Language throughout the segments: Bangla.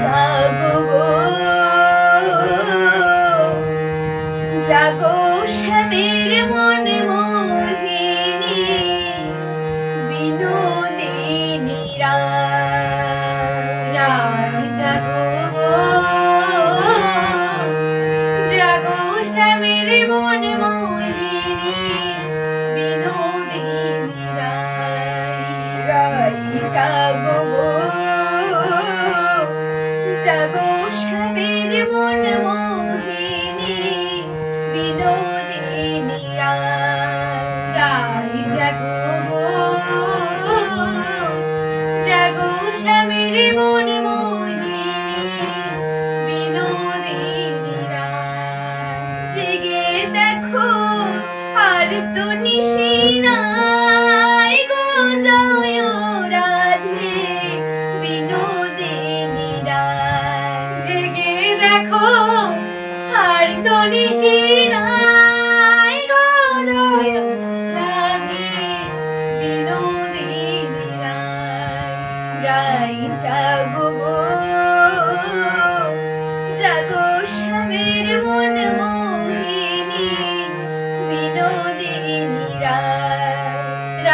জাগো গো। জাগো শ্যামের মন মোহিনী, বিনোদিনী রায় জাগো জাগো শ্যামের মন মোহিনী, বিনোদিনী রায় রায় জাগো আর তো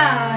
রায়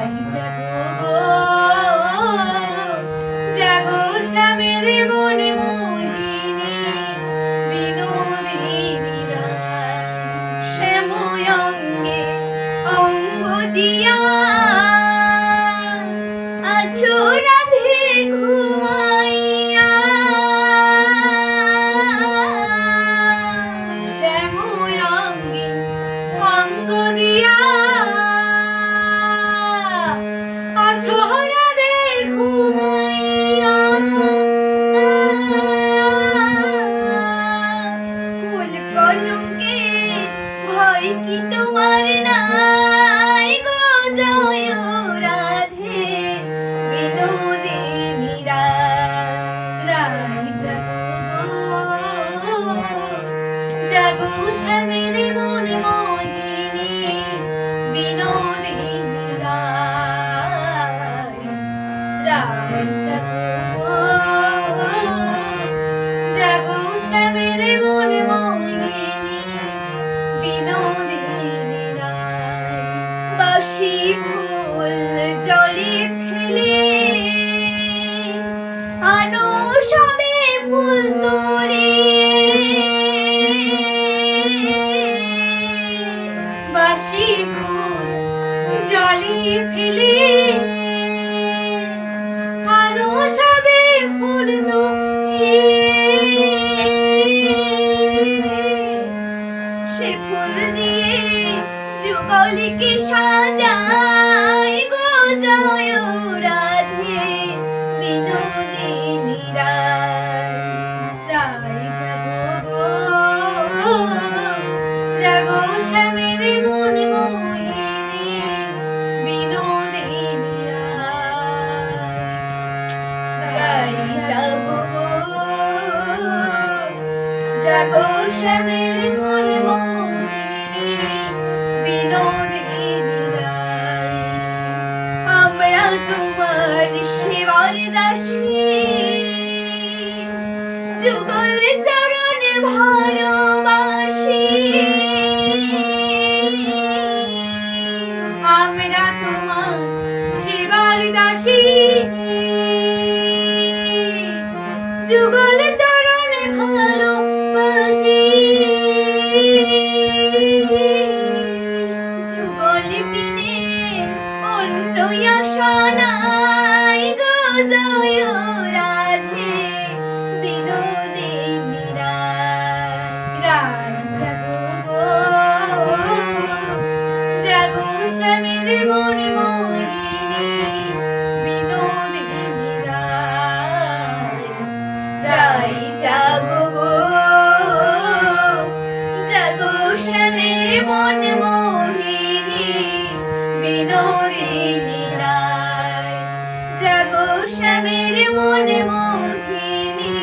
জলে ফেলে আনো সবে ফুল তোরে বাসি ফুল জলে ফেলে আনো সবে ফুল তোরে জাগো গো জাগো শ্যামের রায় আমরা তোমার সেবার দাসী যুগল চরণ ভালোবাসি আমরা তোমার সেবার দাসী যুগল চরণ ভালোবাসি যুগল বিনে অন্য আশা নাই গো, জয় রাধে। বিনোদিনী রায় রায় জাগো জাগো শ্যামের মন মোহিনী মনে মন ফিরি